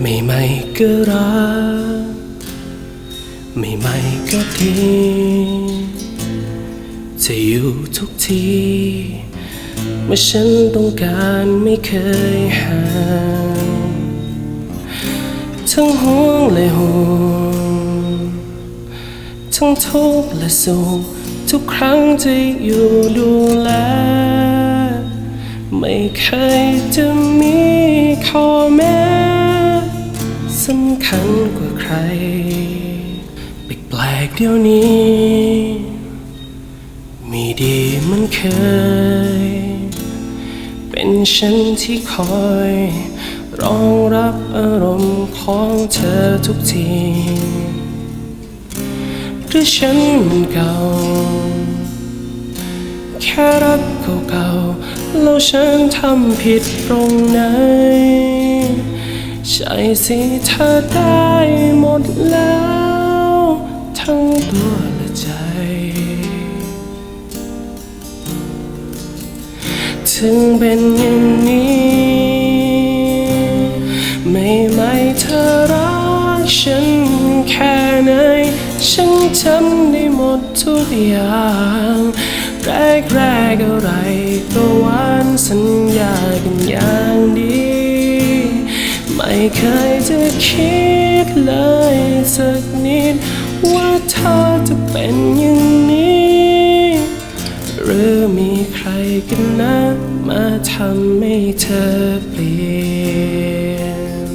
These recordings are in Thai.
ไม่ไม่ก็รัก ไม่ไม่ก็ดีจะอยู่ทุกทีเมื่อฉันต้องการไม่เคยห่างทั้งห่วงและห่วงทั้งทุกข์และสุขทุกครั้งที่อยู่ดูแล ไม่เคยจะมีข้อแม้ สำคัญกว่าใครแปลกๆเดี๋ยวนี้ มีดีเหมันเคย เป็นฉันที่คอย รองรับอารมณ์ของเธอทุกทีหรือฉันมันเก่า แค่รักเก่าๆแล้วฉันทำผิดตรงไหน ใช่สิเธอได้หมดแล้ว ทั้งตัวและใจ ถึงเป็นอย่างนี้ ไม่ไม่เธอรักฉันแค่ไหน ฉันจำได้หมดทุกอย่างแรกแรกอะไรก็หวานสัญญากันอย่างดี ไม่เคยจะคิดเลยสักนิด ว่าเธอจะเป็นอย่างนี้ หรือมีใครกันนะ มาทำให้เธอเปลี่ยน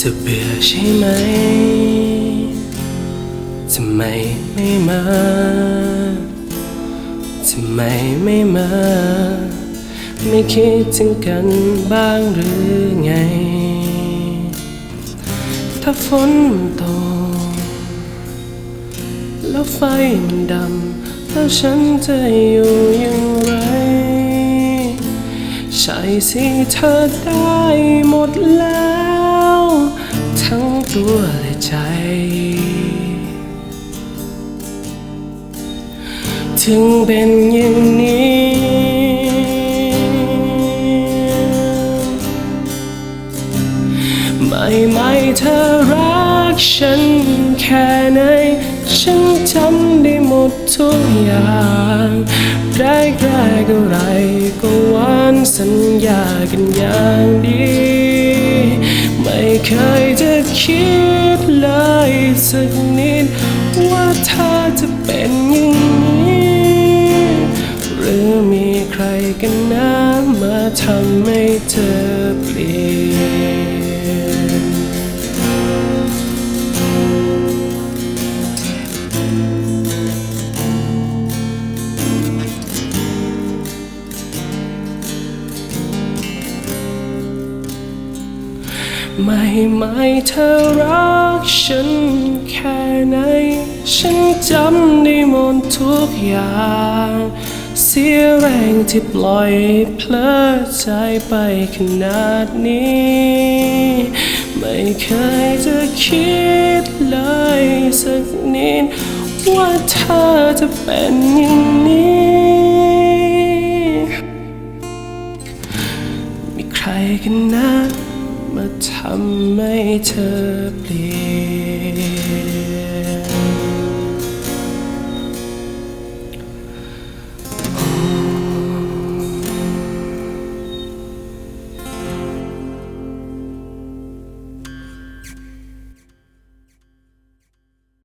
จะเบื่อใช่ไหม ทำไมไม่มาทำไมไม่มา ไม่คิดถึงกันบ้างหรือไง ถ้าฝนมันตกแล้วไฟมันดำ แล้วฉันจะอยู่อย่างไร ใช่สิเธอได้หมดแล้ว ทั้งตัวและใจ ถึงเป็นอย่างนี้ ไม่ไม่เธอรักฉันแค่ไหน ฉันจำได้หมดทุกอย่างแรกแรกๆอะไรก็หวานสัญญากันอย่างดี ไม่เคยจะคิดเลยสักนิดว่าเธอจะเป็นอย่าง ทำให้เธอเปลี่ยน ไม่ไม่เธอรักฉันแค่ไหน ฉันจำได้หมดทุกอย่าง เสียแรงที่ปล่อยเพลอใจไปขนาดนี้ ไม่เคยจะคิดเลยสักนิด ว่าเธอจะเป็นอย่างนี้ มีใครกันนะ มาทำให้เธอเปลี่ยน